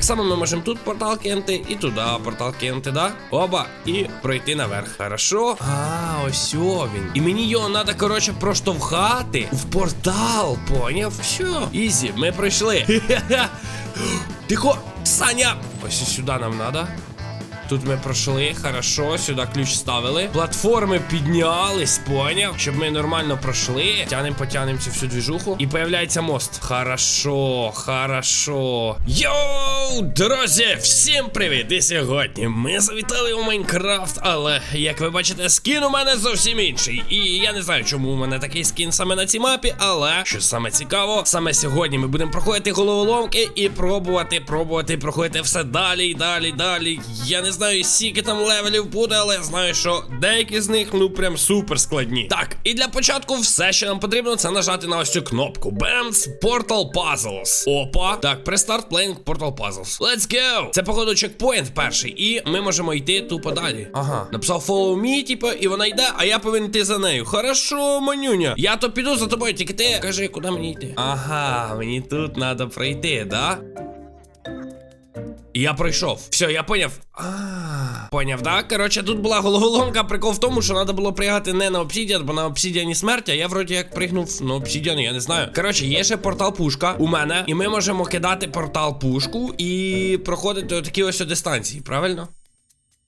Так само ми можемо тут портал кинути, і туди портал кинути, да? Оба, і пройти наверх. Хорошо. А, ось о він. І мені його треба, коротше, проштовхати в портал. Поняв? Все. Ізі, ми пройшли. Тихо, Саня! Ось сюди нам треба. Тут ми пройшли, хорошо, сюди ключ ставили. Платформи піднялись, поняв? Щоб ми нормально пройшли. Тянем, потянем цю всю двіжуху. І появляється мост. Хорошо, хорошо. Йоу, друзі, всім привіт! І сьогодні ми завітали у Майнкрафт, але як ви бачите, скін у мене зовсім інший. І я не знаю, чому у мене такий скін саме на цій мапі, але що саме цікаво, саме сьогодні ми будемо проходити головоломки і пробувати, пробувати проходити все далі далі, далі. Я не знаю, скільки там левелів буде, але я знаю, що деякі з них ну прям супер складні. Так, і для початку все, що нам потрібно, це нажати на ось цю кнопку. BAMS Portal Puzzles. Опа. Так, Prestart Playing Portal Puzzles. Let's go! Це, походу, чекпоінт перший. І ми можемо йти тупо далі. Ага. Написав follow me, типу, і вона йде, а я повинен йти за нею. Хорошо, манюня. Я то піду за тобою, тільки ти кажи, куди мені йти. Ага, мені тут треба пройти, да? Я пройшов. Все, я поняв. Поняв, так? Коротше, тут була головоломка. Прикол в тому, що треба було пригати не на обсідіан, бо на обсідіані смерть, а я вроді як пригнув на обсідіан, я не знаю. Коротше, є ще портал пушка у мене, і ми можемо кидати портал пушку і проходити отакі ось дистанції, правильно?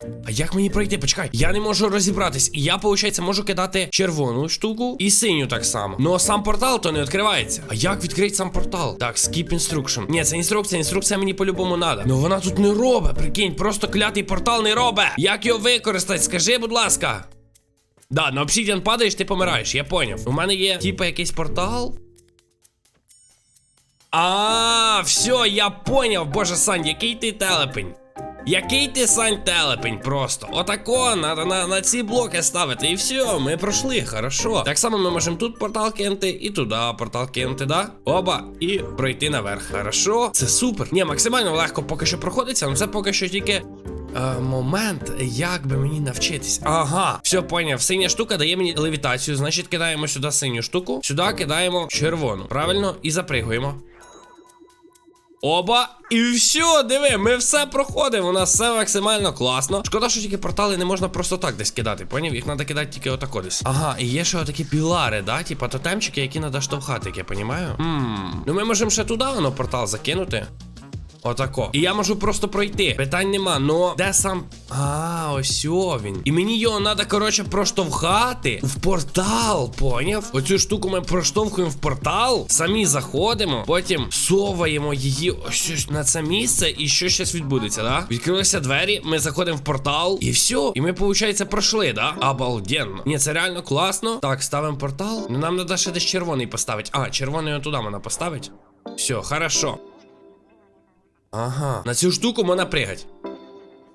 А як мені пройти? Почекай, я не можу розібратись. І я, виходить, можу кидати червону штуку і синю так само. Ну сам портал то не відкривається. А як відкрити сам портал? Так, skip instruction. Ні, це інструкція, інструкція мені по-любому надо. Ну вона тут не робить, прикинь, просто клятий портал не робить. Як його використати? Скажи, будь ласка. Да, на обсідіан падаєш, ти помираєш, я поняв. У мене є, типа, якийсь портал. А, все, я поняв, боже Сань, який ти телепень. Який ти сань телепень просто. Отако, на, на, на ці блоки ставити. І все, ми пройшли, хорошо. Так само ми можемо тут портал кинути, і туди портал кинути, да? Оба, і пройти наверх. Хорошо. Це супер. Ні, максимально легко поки що проходиться, але це поки що тільки. Е, момент, як би мені навчитись. Ага, все поняв. Синя штука дає мені левітацію. Значить, кидаємо сюди синю штуку, сюди кидаємо червону. Правильно? І запригуємо. Оба, і все, диви, ми все проходимо. У нас все максимально класно. Шкода, що тільки портали не можна просто так десь кидати. Поняв? Їх треба кидати тільки отако десь. Ага, і є ще отакі пілари, да? Типа тотемчики, які треба штовхати, як я понімаю. Ммм. Ну ми можемо ще туди воно портал закинути. Отако. І я можу просто пройти. Питань нема. Но де сам. А, ось о він. І мені його треба, коротше, проштовхати в портал. Поняв? Оцю штуку ми проштовхуємо в портал. Самі заходимо. Потім соваємо її ось на це місце. І що щось відбудеться, да? Відкрилися двері, ми заходимо в портал. І все. І ми, виходить, пройшли, да? Обалденно. Ні, це реально класно. Так, ставимо портал. Нам треба ще десь червоний поставити. А, червоний он туди можна поставити. Все, хорошо. Ага. На цю штуку можна пригати.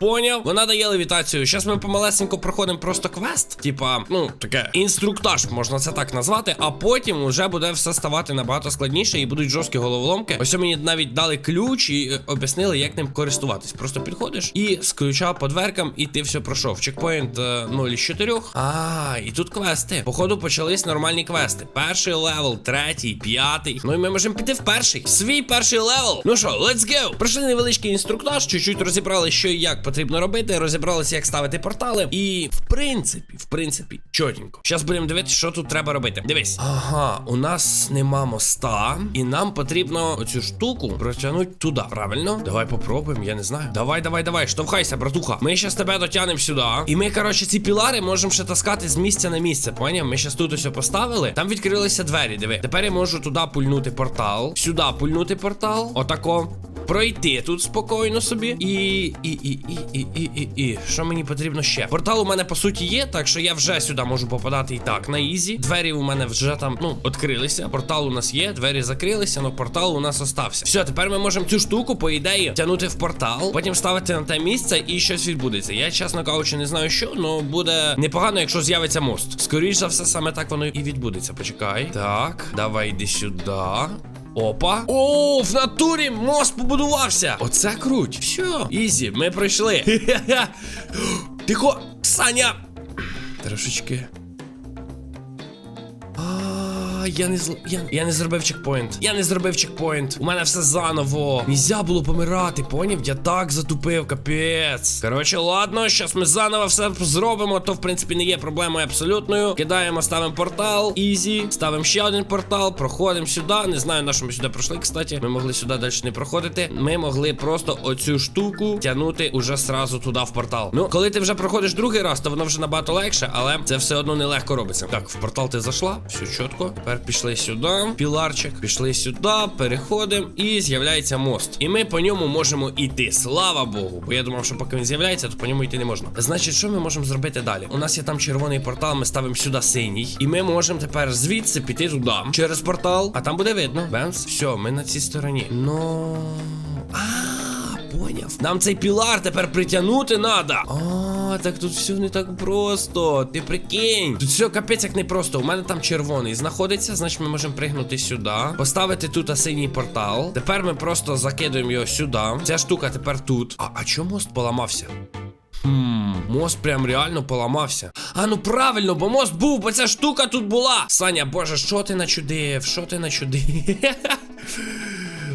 Поняв, вона дає левітацію. Зараз ми помалесенько проходимо просто квест. Типа, ну, таке інструктаж, можна це так назвати. А потім вже буде все ставати набагато складніше і будуть жорсткі головоломки. Ось мені навіть дали ключ і е, об'яснили, як ним користуватись. Просто підходиш і з ключа по дверкам, і ти все пройшов. Чекпоінт е, 0 із 4. А, і тут квести. Походу почались нормальні квести. Перший левел, третій, п'ятий. Ну і ми можемо піти в перший. Свій перший левел. Ну що, let's go! Пройшли невеличкий інструктаж, чуть-чуть розібрали, що і як потрібно робити, розібралися, як ставити портали. І в принципі, в принципі, чотенько. Зараз будемо дивитися, що тут треба робити. Дивись. Ага, у нас нема моста, і нам потрібно оцю штуку протягнути туди. Правильно? Давай попробуємо, я не знаю. Давай, давай, давай, штовхайся, братуха. Ми зараз тебе дотягнемо сюди. І ми, коротше, ці пілари можемо ще таскати з місця на місце. Поняв? Ми зараз тут усе поставили. Там відкрилися двері. Диви. Тепер я можу туди пульнути портал, сюди пульнути портал. Отако. Пройти тут спокійно собі. І. І. І. І. І. І. І. І. Що мені потрібно ще? Портал у мене по суті є, так що я вже сюди можу попадати і так на ізі. Двері у мене вже там, ну, відкрилися. Портал у нас є, двері закрилися, але портал у нас остався. Все, тепер ми можемо цю штуку, по ідеї, тягнути в портал, потім ставити на те місце і щось відбудеться. Я, чесно кажучи, не знаю що, але буде непогано, якщо з'явиться мост. Скоріше за все, саме так воно і відбудеться. Почекай. Так, давай йди сюди. Опа. О, в натурі мост побудувався. Оце круть. Все, ізі, ми пройшли. Тихо, Саня. Трошечки. А, я не зл... я, я не зробив чекпоінт. Я не зробив чекпоінт. У мене все заново. Нельзя було помирати, поняв? Я так затупив, капець. Коротше, ладно, щас ми заново все зробимо. То в принципі не є проблемою абсолютною. Кидаємо, ставимо портал, ізі. Ставимо ще один портал, проходимо сюди. Не знаю, на що ми сюди пройшли, кстати. Ми могли сюди далі не проходити. Ми могли просто оцю штуку тягнути уже сразу туди в портал. Ну, коли ти вже проходиш другий раз, то воно вже набагато легше, але це все одно нелегко робиться. Так, в портал ти зайшла, все чітко. Тепер пішли сюди, піларчик, пішли сюди, переходимо і з'являється мост. І ми по ньому можемо йти. Слава Богу. Бо я думав, що поки він з'являється, то по ньому йти не можна. Значить, що ми можемо зробити далі? У нас є там червоний портал, ми ставимо сюди синій. І ми можемо тепер звідси піти туди через портал. А там буде видно. Бенс, все, ми на цій стороні. Ну. А, поняв. Нам цей пілар тепер притягнути надо. А, так тут все не так просто. Ти прикинь. Тут все капець як не просто. У мене там червоний знаходиться, значить ми можемо пригнути сюди. Поставити тут синій портал. Тепер ми просто закидуємо його сюди. Ця штука тепер тут. А, а чому мост поламався? Хм, мост прям реально поламався. А ну правильно, бо мост був, бо ця штука тут була. Саня, боже, що ти начудив? Що ти начудив?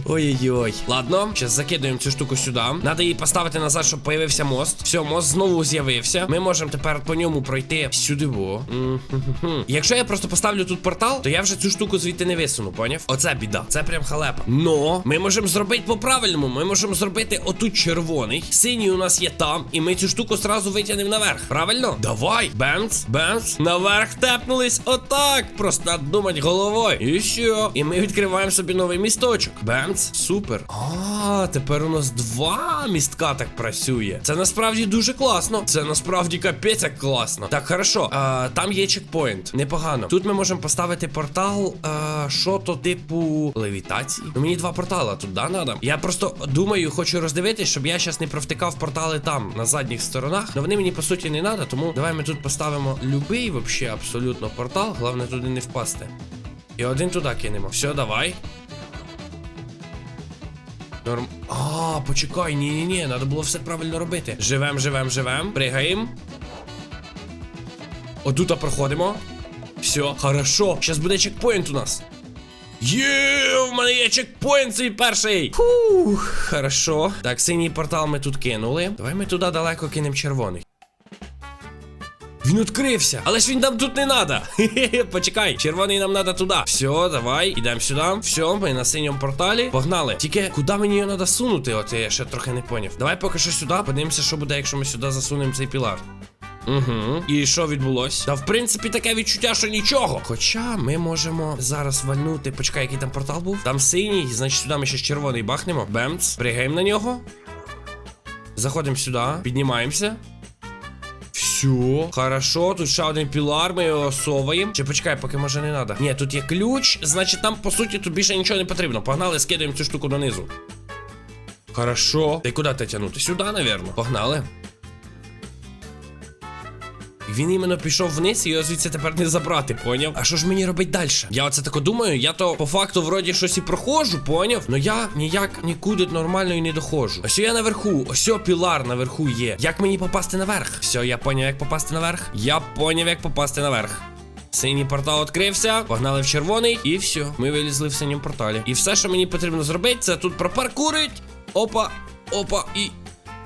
Ой-ой-ой. Ладно, зараз закидуємо цю штуку сюди. Надо її поставити назад, щоб появився мост. Все, мост знову з'явився. Ми можемо тепер по ньому пройти сюди. М-хм-хм. Якщо я просто поставлю тут портал, то я вже цю штуку звідти не висуну, поняв? Оце біда. Це прям халепа. Но ми можемо зробити по-правильному. Ми можемо зробити отут червоний. Синій у нас є там, і ми цю штуку зразу витягнемо наверх. Правильно? Давай. Бенц, бенц. Наверх тепнулись. Отак. Просто надо думати головою. І що? І ми відкриваємо собі новий місточок. Бемц. Супер. А, тепер у нас два містка так працює. Це насправді дуже класно. Це насправді капець як класно. Так, хорошо. А, там є чекпоінт. Непогано. Тут ми можемо поставити портал. А, що то типу левітації. Ну мені два портала тут, да, надо? Я просто думаю, хочу роздивитись, щоб я зараз не провтикав портали там, на задніх сторонах. Но вони мені по суті не треба, тому давай ми тут поставимо вообще, абсолютно портал. Головне туди не впасти. І один туди кинемо. Все, давай. Норм. А, почекай, ні, ні, ні, треба було все правильно робити. Живем, живем, живем. Пригаємо. Отута проходимо. Все, хорошо. Зараз буде чекпоінт у нас. Є, в мене є чекпоінт свій перший. Фух, хорошо. Так, синій портал ми тут кинули. Давай ми туди далеко кинемо червоний. Він відкрився, але ж він нам тут не надо. Хе-хе, почекай, червоний нам надо туди. Все, давай, ідемо сюди. Все, ми на синьому порталі. Погнали. Тільки куди мені його треба сунути? От я ще трохи не поняв. Давай поки що сюди, подивимося, що буде, якщо ми сюди засунемо цей пілар. Угу. І що відбулось? Та в принципі таке відчуття, що нічого. Хоча ми можемо зараз вальнути. Почекай, який там портал був? Там синій, значить сюди ми ще червоний бахнемо. Бемц. Пригаємо на нього. Заходимо сюди, піднімаємося. Все, хорошо, тут ще один пілар, ми його соваємо. Чи почекай, поки може не треба. Ні, тут є ключ, значить там по суті тут більше нічого не потрібно. Погнали, скидаємо цю штуку донизу. Хорошо. Ти куди ти тягнути? Сюди, навірно. Погнали. Він іменно пішов вниз і його звідси тепер не забрати, поняв? А що ж мені робити далі? Я оце тако думаю, я то по факту вроді щось і проходжу, поняв? Но я ніяк нікуди нормально і не доходжу. Ось я наверху, ось пілар наверху є. Як мені попасти наверх? Все, я поняв, як попасти наверх. Я поняв, як попасти наверх. Синій портал відкрився, погнали в червоний, і все. Ми вилізли в синьому порталі. І все, що мені потрібно зробити, це тут пропаркурить. Опа, опа, і.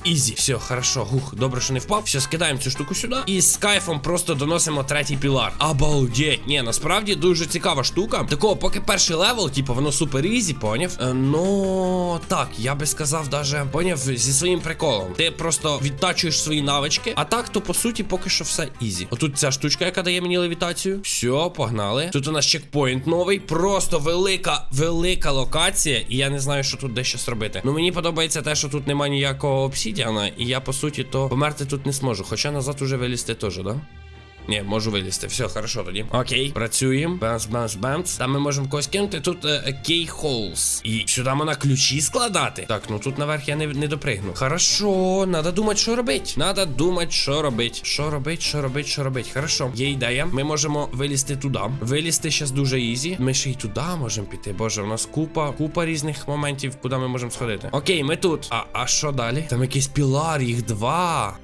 Ізі, все, хорошо, гух, добре, що не впав. Все, скидаємо цю штуку сюди. І з кайфом просто доносимо третій пілар. Обалдеть. Ні, насправді дуже цікава штука. Такого, поки перший левел, типу, воно супер ізі, поняв? Е, ну так, я би сказав, даже поняв зі своїм приколом. Ти просто відтачуєш свої навички, а так, то по суті, поки що все ізі. Отут ця штучка, яка дає мені левітацію. Все, погнали. Тут у нас чекпоінт новий. Просто велика, велика локація. І я не знаю, що тут дещо зробити. Ну мені подобається те, що тут нема ніякого обсідіана, і я по суті то померти тут не зможу. Хоча назад уже вилізти теж, да? Ні, можу вилізти. Все, хорошо тоді. Окей, працюємо. Бемс, бемс, бемс. Там ми можемо когось кинути. Тут кей холс. І сюди можна ключі складати. Так, ну тут наверх я не, не допригну. Хорошо, надо думати, що робить. Надо думати, що робить. Що робить, що робить, що робить. Хорошо. Є ідея. Ми можемо вилізти туди. Вилізти зараз дуже ізі. Ми ще й туди можемо піти. Боже, у нас купа, купа різних моментів, куди ми можемо сходити. Окей, ми тут. А, а що далі? Там якийсь пілар, їх два.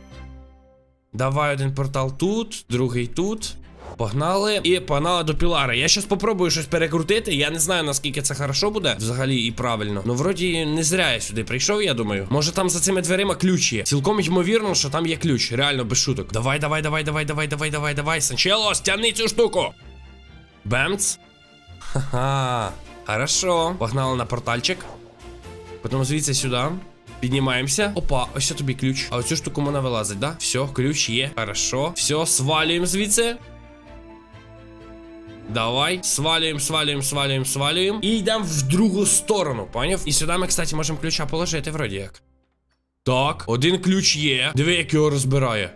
Давай один портал тут, другий тут. Погнали і погнали до пілара. Я щас попробую щось перекрутити. Я не знаю наскільки це хорошо буде взагалі і правильно. Ну вроді не зря я сюди прийшов, я думаю. Може там за цими дверима ключ є. Цілком ймовірно, що там є ключ. Реально без шуток. Давай, давай, давай, давай, давай, давай, давай, давай. Санчело, стягни цю штуку. Бемц. Ха-ха. Хорошо. Погнали на портальчик. Потім звідси сюди. Піднімаємося. Опа, ось тобі ключ. А оцю штуку можна вилазить, да? Все, ключ є. Хорошо. Все, свалюємо звідси. Давай, свалюємо, свалюємо, свалюємо, свалюємо. І йдемо в другу сторону, поняв? І сюди ми, кстати, можемо ключа положити, вроді як. Так, один ключ є. Диви, як його розбирає.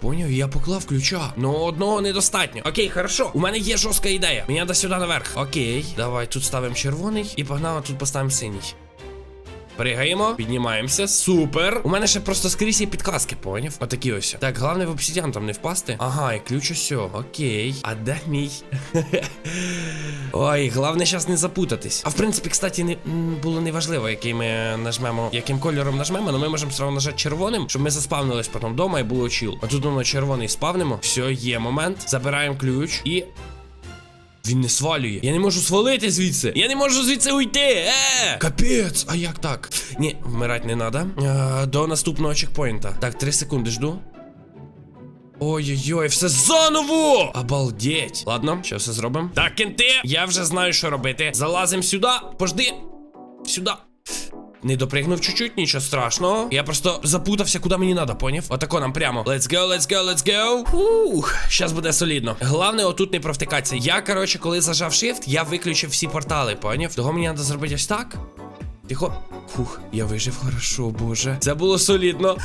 Поняв, я поклав ключа. Ну одного недостатньо. Окей, хорошо. У мене є жорстка ідея. Мені треба сюди наверх. Окей. Давай тут ставимо червоний і погнали, тут поставимо синій. Пригаємо, піднімаємося. Супер. У мене ще просто скрізь є підказки, поняв? Отакі ось. Так, головне в обсидіан там не впасти. Ага, і ключ ось. Окей. А де мій? Ой, головне зараз не запутатись. А в принципі, кстати, не було неважливо, який ми нажмемо, яким кольором нажмемо, але ми можемо сразу нажати червоним, щоб ми заспавнились потім вдома і було чіл. А тут воно червоний спавнимо. Все, є момент. Забираємо ключ і. Він не свалює. Я не можу свалити звідси. Я не можу звідси уйти. Е! Капець! А як так? Ні, вмирати не треба. До наступного чекпоінта. Так, 3 секунди жду. Ой-ой-ой, все заново! Обалдеть. Ладно, що все зробимо. Так, кенти, я вже знаю, що робити. Залазимо сюди. Пожди. Сюди. Не допригнув чуть-чуть, нічого страшного. Я просто запутався, куди мені треба, поняв? Отако нам прямо. Let's go, let's go, let's go. Фух, щас буде солідно. Головне, отут не провтикатися. Я, коротше, коли зажав shift, я виключив всі портали, поняв? Того мені треба зробити ось так. Тихо. Фух, я вижив хорошо, боже. Це було солідно.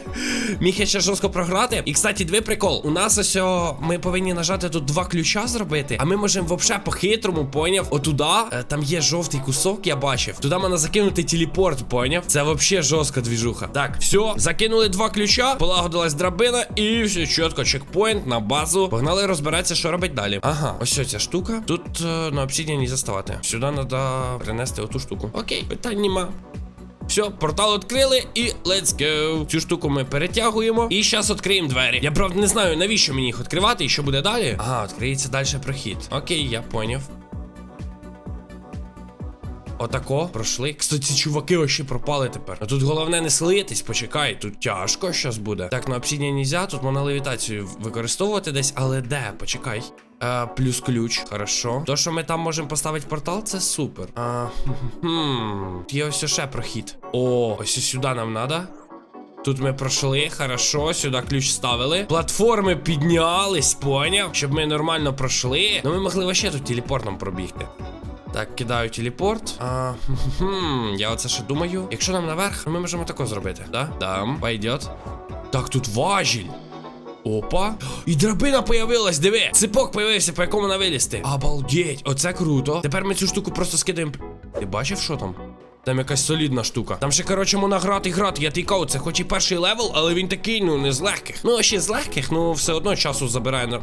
Міг я ще жорстко програти. І, кстати, дві прикол. У нас ось о, ми повинні нажати тут два ключа зробити, а ми можемо вообще по-хитрому, поняв? Отуда, е, там є жовтий кусок, я бачив. Туди можна закинути телепорт, поняв? Це вообще жорстка двіжуха. Так, все, закинули два ключа, полагодилась драбина, і все чітко, чекпоінт на базу. Погнали розбиратися, що робить далі. Ага, ось ця штука. Тут е, на обсідіані заставати. Сюди треба принести оту штуку. Окей, питань нема. Все, портал відкрили і let's go. Цю штуку ми перетягуємо. І зараз відкриємо двері. Я правда не знаю, навіщо мені їх відкривати і що буде далі. Ага, відкриється далі прохід. Окей, я поняв. Отако, пройшли. Кстати, чуваки вообще пропали тепер. А тут головне не слитись, почекай, тут тяжко щас буде. Так, на обсідня нельзя, тут можна левітацію використовувати десь, але де? Почекай. Е, плюс ключ, хорошо. То, що ми там можемо поставити портал, це супер. А, хм, Є ось ще прохід. О, ось сюди нам треба. Тут ми пройшли, хорошо, сюди ключ ставили. Платформи піднялись, поняв? Щоб ми нормально пройшли. Ну ми могли вообще тут телепортом пробігти. Так, кидаю телепорт. А, хм, я оце ще думаю. Якщо нам наверх, ми можемо тако зробити, да? Там, пойдет. Так, тут важіль. Опа. І драбина появилась, диви. Ципок появився, по якому на вилізти. Обалдеть, оце круто. Тепер ми цю штуку просто скидаємо. Ти бачив, що там? Там якась солідна штука. Там ще, коротше, можна грати грати. Я тікав, це хоч і перший левел, але він такий, ну, не з легких. Ну, ще з легких, ну все одно часу забирає на.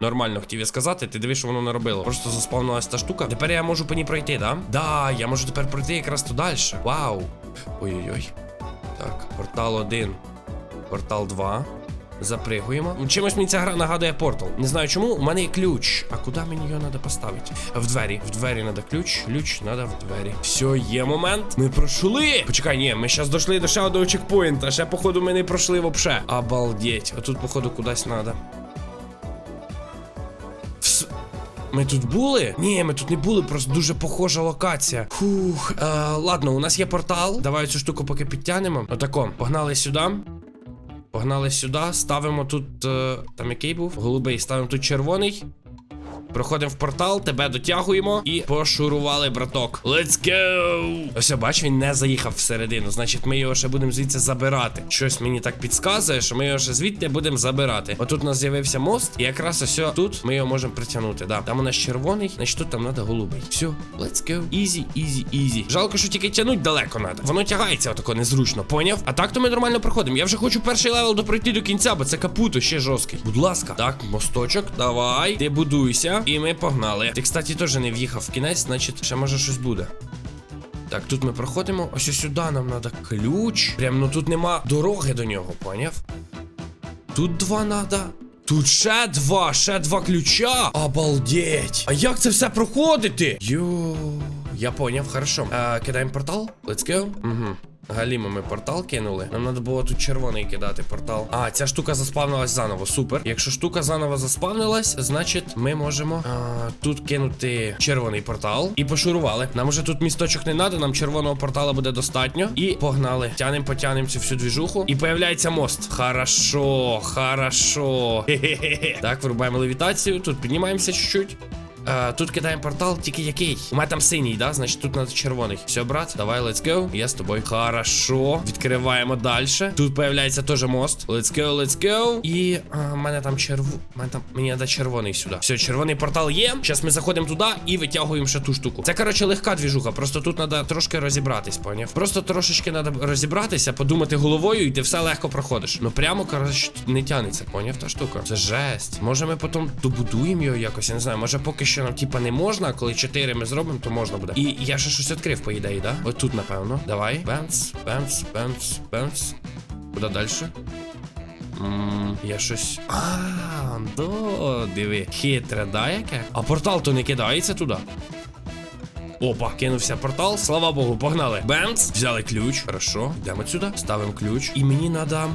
Нормально хотів я сказати, ти дивиш, що воно не робило. Просто заспавнилась та штука. Тепер я можу по ній пройти, да? Да, я можу тепер пройти якраз то далі. Вау. Ой-ой-ой. Так, портал 1. Портал 2. Запригуємо. Чимось мені ця гра нагадує портал. Не знаю чому. У мене є ключ. А куди мені його треба поставити? В двері. В двері треба ключ. Ключ треба в двері. Все, є момент. Ми пройшли. Почекай, ні, ми зараз дійшли до ще одного чекпоінта. Ще, походу, ми не пройшли вообще. Обалдеть. А тут, походу, кудись треба. Ми тут були? Ні, ми тут не були, просто дуже похожа локація. Фух. Е, ладно, у нас є портал. Давай цю штуку поки підтягнемо. Отако. Погнали сюди. Погнали сюди. Ставимо тут. Е, там який був? Голубий. Ставимо тут червоний. Проходимо в портал, тебе дотягуємо і пошурували, браток. Let's go! Ось бач, він не заїхав всередину. Значить, ми його ще будемо звідси забирати. Щось мені так підказує, що ми його ще звідти будемо забирати. Отут у нас з'явився мост, і якраз ось тут ми його можемо притягнути. Да. Там у нас червоний, значить тут нам треба голубий. Все, let's go. Easy, easy, easy. Жалко, що тільки тягнуть далеко треба. Воно тягається отако незручно, поняв? А так то ми нормально проходимо. Я вже хочу перший левел допройти до кінця, бо це капуто ще жорсткий. Будь ласка. Так, мосточок, давай. Ти будуйся. І ми погнали. Ти, кстати, теж не в'їхав в кінець, значить, ще може щось буде. Так, тут ми проходимо. Ось сюди нам треба ключ. Прям ну тут нема дороги до нього, поняв? Тут два треба. Тут ще два, ще два ключа. Обалдеть. А як це все проходити? Йо, я поняв, хорошо. А, кидаємо портал. Let's go. Угу. Галімо ми портал кинули. Нам треба було тут червоний кидати портал. А, ця штука заспавнилась заново. Супер. Якщо штука заново заспавнилась, значить ми можемо а, тут кинути червоний портал і пошурували. Нам уже тут місточок не треба, нам червоного портала буде достатньо. І погнали. Тянем, потянем цю всю двіжуху. І появляється мост. Хорошо, хорошо. Хе-хе-хе. Так, вирубаємо левітацію. Тут піднімаємося чуть-чуть. Е, тут кидаємо портал, тільки який? У мене там синій, да? Значить тут надо червоний. Все, брат, давай, let's go. Я з тобою. Хорошо. Відкриваємо далі. Тут появляється теж мост. Let's go, let's go. І а, в мене там черв... Мене там мені треба червоний сюди. Все, червоний портал є. Зараз ми заходимо туди і витягуємо ще ту штуку. Це, коротше, легка двіжуха. Просто тут треба трошки розібратись, поняв? Просто трошечки треба розібратися, подумати головою, і ти все легко проходиш. Ну прямо, коротше, не тянеться, поняв та штука. Це жесть. Може ми потім добудуємо його якось, я не знаю. Може поки що нам типа не можна, а коли 4 ми зробимо, то можна буде. І я ще щось відкрив, по ідеї, да? От тут, напевно. Давай. Бенц, бенц, бенц, бенц. Куди далі? Ммм, я щось. А, до, диви. Хитре, да, яке? А портал то не кидається туди. Опа, кинувся портал. Слава Богу, погнали. Бемц. Взяли ключ. Хорошо. Йдемо сюди. Ставимо ключ. І мені треба.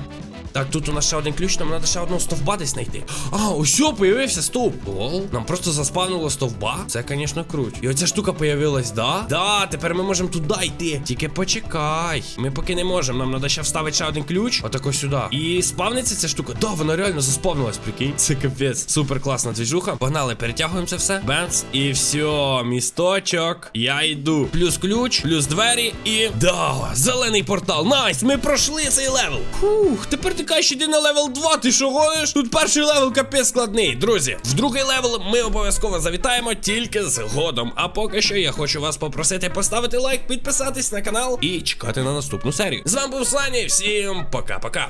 Так, тут у нас ще один ключ, нам треба ще одного стовба десь знайти. А, ось появився стовп. Лол. Нам просто заспавнило стовба. Це, звісно, круть. І оця штука появилась, да? Да, тепер ми можемо туди йти. Тільки почекай. Ми поки не можемо. Нам треба ще вставити ще один ключ. Отако сюди. І спавниться ця штука. Да, вона реально заспавнилась, прикинь. Це капець. Супер класна двіжуха. Погнали, перетягуємо це все. Бенц. І все, місточок. Я йду. Плюс ключ, плюс двері і. Да, зелений портал. Найс! Ми пройшли цей левел. Фух, тепер ти кажеш, іди на левел 2. Ти що гониш? Тут перший левел капець складний. Друзі, в другий левел ми обов'язково завітаємо тільки згодом. А поки що я хочу вас попросити поставити лайк, підписатись на канал і чекати на наступну серію. З вами був Сані. Всім пока-пока.